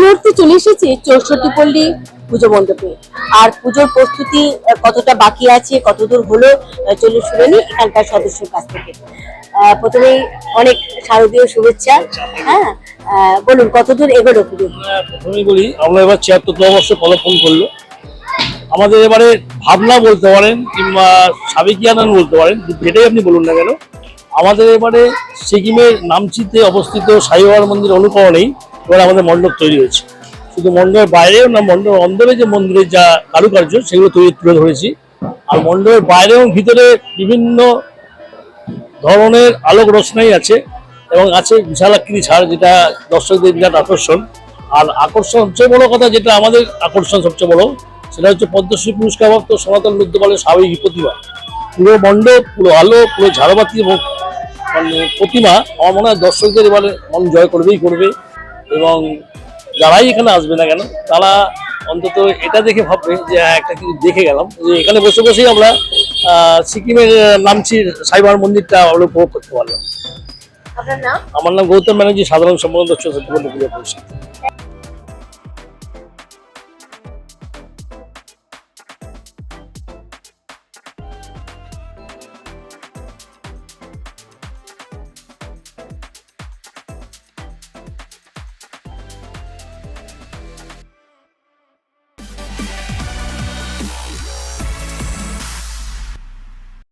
মুহূর্তে চলে এসেছি চৌষট্টি পল্লী পুজো মণ্ডপে। আর পুজোর প্রস্তুতি কতটা বাকি আছে কতদূর হলো চলে শুনে এখানকার সদস্যের কাছ থেকে। প্রথমেই অনেক শারদীয় শুভেচ্ছা হ্যাঁ? বলুন কতদূর এগোলো পুজো? প্রথমেই বলি, আমরা এবার ছিয়াত্তরতম বর্ষে পদার্পণ করল। আমাদের এবারে ভাবনা বলতে পারেন কিংবা সাবেকিয়ানান বলতে পারেন যেটাই আপনি বলুন না কেন, আমাদের এবারে সিকিমের নামচিতে অবস্থিত সাইবাবার মন্দির অনুকরণেই এবার আমাদের মণ্ডপ তৈরি হয়েছে। শুধু মণ্ডপের বাইরেও না মণ্ডপ অন্দরে যে মন্দিরের যা কারুকার্য, সেগুলো তৈরি তুলে ধরেছি। আর মণ্ডপের বাইরে এবং ভিতরে বিভিন্ন ধরনের আলোক রোশনাই আছে এবং আছে বিশালাকৃতি ছাড়, যেটা দর্শকদের বিরাট আকর্ষণ। আর আকর্ষণ সবচেয়ে বড় কথা যেটা আমাদের আকর্ষণ সবচেয়ে বড়, সেটা হচ্ছে পদ্মশ্রী পুরস্কারপ্রাপ্ত সনাতন রুদ্রপালের স্বাভাবিক প্রতিমা। পুরো মণ্ডপ, পুরো আলো, পুরো ঝাড়বাতি এবং মানে প্রতিমা আমার মনে হয় দর্শকদের এবারে মন জয় করবেই করবে। এবং যারাই এখানে আসবে না কেন তারা অন্তত এটা দেখে ভাববে যে হ্যাঁ, একটা কিছু দেখে গেলাম। যে এখানে বসে বসেই আমরা সিকিমের নামচির সাইবার মন্দিরটা আমরা উপভোগ করতে পারলাম। আমার নাম গৌতম ব্যানার্জি সাধারণ সম্পাদক চৌষট্টি পুজো পরিষদ।